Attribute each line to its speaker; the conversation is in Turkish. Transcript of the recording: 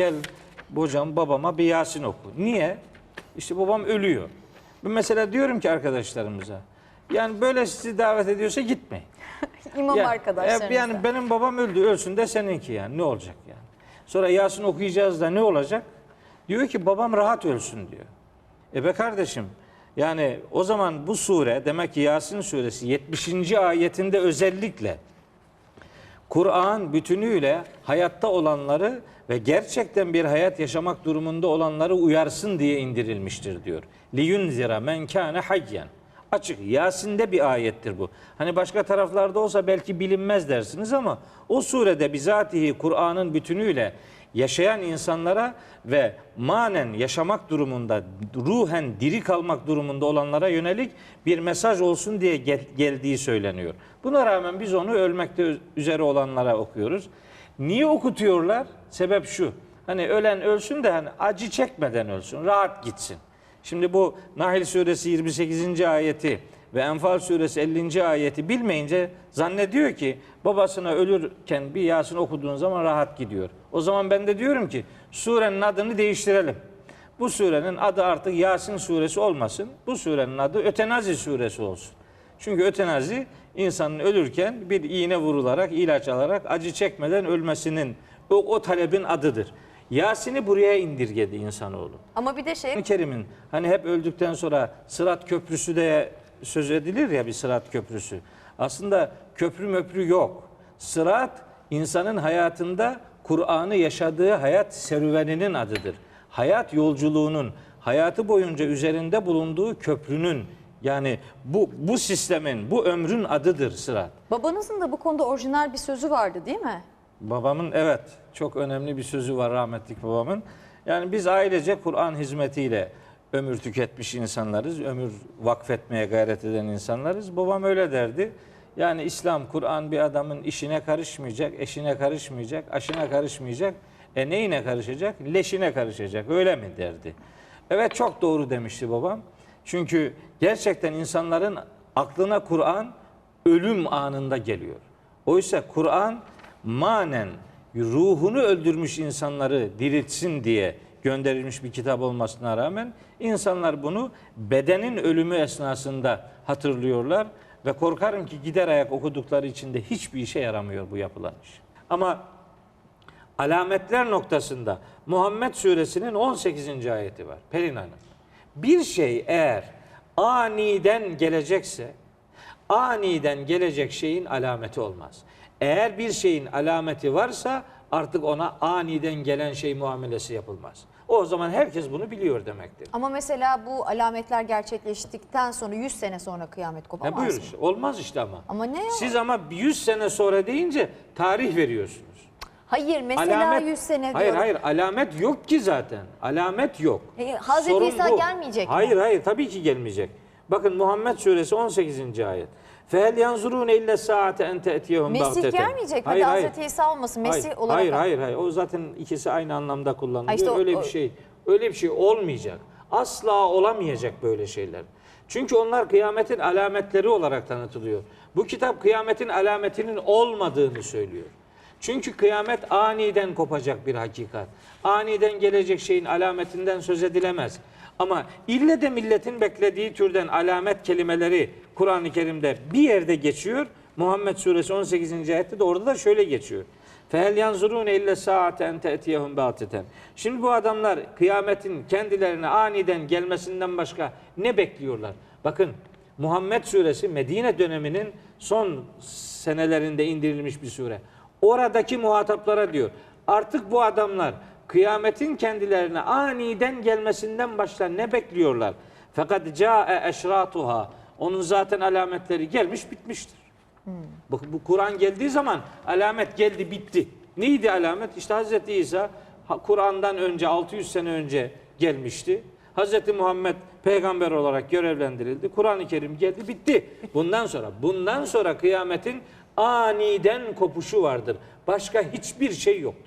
Speaker 1: gel hocam babama bir Yasin oku. Niye? İşte babam ölüyor. Ben mesela diyorum ki arkadaşlarımıza yani böyle sizi davet ediyorsa gitmeyin.
Speaker 2: İmam
Speaker 1: Yani, e, Yani benim babam öldü ölsün de seninki yani ne olacak yani. Sonra Yasin okuyacağız da ne olacak? Diyor ki babam rahat ölsün diyor. E be kardeşim yani o zaman bu sure demek ki Yasin suresi 70. ayetinde özellikle Kur'an bütünüyle hayatta olanları ve gerçekten bir hayat yaşamak durumunda olanları uyarsın diye indirilmiştir diyor. Liyunzira men kâne hayyen. Açık Yasin'de bir ayettir bu. Hani başka taraflarda olsa belki bilinmez dersiniz ama o surede bizatihi Kur'an'ın bütünüyle yaşayan insanlara ve manen yaşamak durumunda, ruhen diri kalmak durumunda olanlara yönelik bir mesaj olsun diye gel- geldiği söyleniyor. Buna rağmen biz onu ölmekte üz- üzere olanlara okuyoruz. Niye okutuyorlar? Sebep şu. Hani ölen ölsün de hani acı çekmeden ölsün, rahat gitsin. Şimdi bu Nahl suresi 28. ayeti ve Enfal suresi 50. ayeti bilmeyince zannediyor ki babasına ölürken bir Yasin okuduğun zaman rahat gidiyor. O zaman ben de diyorum ki surenin adını değiştirelim. Bu surenin adı artık Yasin suresi olmasın. Bu surenin adı Ötenazi suresi olsun. Çünkü ötenazi insanın ölürken bir iğne vurularak, ilaç alarak acı çekmeden ölmesinin o, o talebin adıdır. Yasin'i buraya indirgedi insanoğlu.
Speaker 2: Ama bir de şey
Speaker 1: Kur'an-ı Kerim'in hani hep öldükten sonra Sırat Köprüsü de söz edilir ya bir Sırat Köprüsü. Aslında köprü möprü yok. Sırat insanın hayatında Kur'an'ı yaşadığı hayat serüveninin adıdır. Hayat yolculuğunun, hayatı boyunca üzerinde bulunduğu köprünün yani bu bu sistemin, bu ömrün adıdır sırat.
Speaker 2: babanızın da bu konuda orijinal bir sözü vardı değil mi?
Speaker 1: Babamın evet çok önemli bir sözü var rahmetlik babamın. Yani biz ailece Kur'an hizmetiyle ömür tüketmiş insanlarız. Ömür vakfetmeye gayret eden insanlarız. Babam öyle derdi. Yani İslam, Kur'an bir adamın işine karışmayacak, eşine karışmayacak, aşına karışmayacak. E neyine karışacak? Leşine karışacak. Öyle mi derdi. Evet çok doğru demişti babam. Çünkü gerçekten insanların aklına Kur'an ölüm anında geliyor. Oysa Kur'an manen ruhunu öldürmüş insanları diriltsin diye gönderilmiş bir kitap olmasına rağmen insanlar bunu bedenin ölümü esnasında hatırlıyorlar ve korkarım ki gider ayak okudukları için de hiçbir işe yaramıyor bu yapılan iş. Ama alametler noktasında Muhammed suresinin 18. ayeti var. Pelin Hanım. Bir şey eğer aniden gelecekse aniden gelecek şeyin alameti olmaz. Eğer bir şeyin alameti varsa artık ona aniden gelen şey muamelesi yapılmaz. O zaman herkes bunu biliyor demektir.
Speaker 2: Ama mesela bu alametler gerçekleştikten sonra 100 sene sonra kıyamet kopamaz
Speaker 1: buyur
Speaker 2: mı?
Speaker 1: işte. Olmaz işte ama.
Speaker 2: Ama ne o?
Speaker 1: Siz ama 100 sene sonra deyince tarih veriyorsunuz.
Speaker 2: Hayır mesela 100 sene
Speaker 1: Hayır
Speaker 2: diyorum.
Speaker 1: hayır alamet yok ki zaten. Alamet yok.
Speaker 2: E, Hazreti
Speaker 1: Sorun
Speaker 2: İsa
Speaker 1: bu.
Speaker 2: gelmeyecek mi?
Speaker 1: Hayır hayır tabii ki gelmeyecek. Bakın Muhammed suresi 18. ayet. Fehel yanzurune ille saate en te'tiyehum
Speaker 2: Mesih gelmeyecek. Hadi
Speaker 1: hayır.
Speaker 2: Hazreti İsa olmasın. Mesih
Speaker 1: hayır,
Speaker 2: olarak.
Speaker 1: Hayır hayır hayır. O zaten ikisi aynı anlamda kullanılıyor.
Speaker 2: İşte o-
Speaker 1: öyle
Speaker 2: o-
Speaker 1: bir şey. Öyle bir şey olmayacak. Asla olamayacak böyle şeyler. Çünkü onlar kıyametin alametleri olarak tanıtılıyor. Bu kitap kıyametin alametinin olmadığını söylüyor. Çünkü kıyamet aniden kopacak bir hakikat. Aniden gelecek şeyin alametinden söz edilemez. Ama ille de milletin beklediği türden alamet kelimeleri Kur'an-ı Kerim'de bir yerde geçiyor. Muhammed Suresi 18. ayette de orada da şöyle geçiyor. Fehel yanzurune ille saate en te'tiyehum bateten. Şimdi bu adamlar kıyametin kendilerine aniden gelmesinden başka ne bekliyorlar? Bakın Muhammed suresi Medine döneminin son senelerinde indirilmiş bir sure. Oradaki muhataplara diyor. Artık bu adamlar kıyametin kendilerine aniden gelmesinden başka ne bekliyorlar? Fakat ca'e eşratuha. Onun zaten alametleri gelmiş bitmiştir. Bu, bu Kur'an geldiği zaman alamet geldi bitti. Neydi alamet? İşte Hazreti İsa Kur'an'dan önce 600 sene önce gelmişti. Hazreti Muhammed peygamber olarak görevlendirildi. Kur'an-ı Kerim geldi bitti. Bundan sonra bundan sonra kıyametin aniden kopuşu vardır. Başka hiçbir şey yoktur.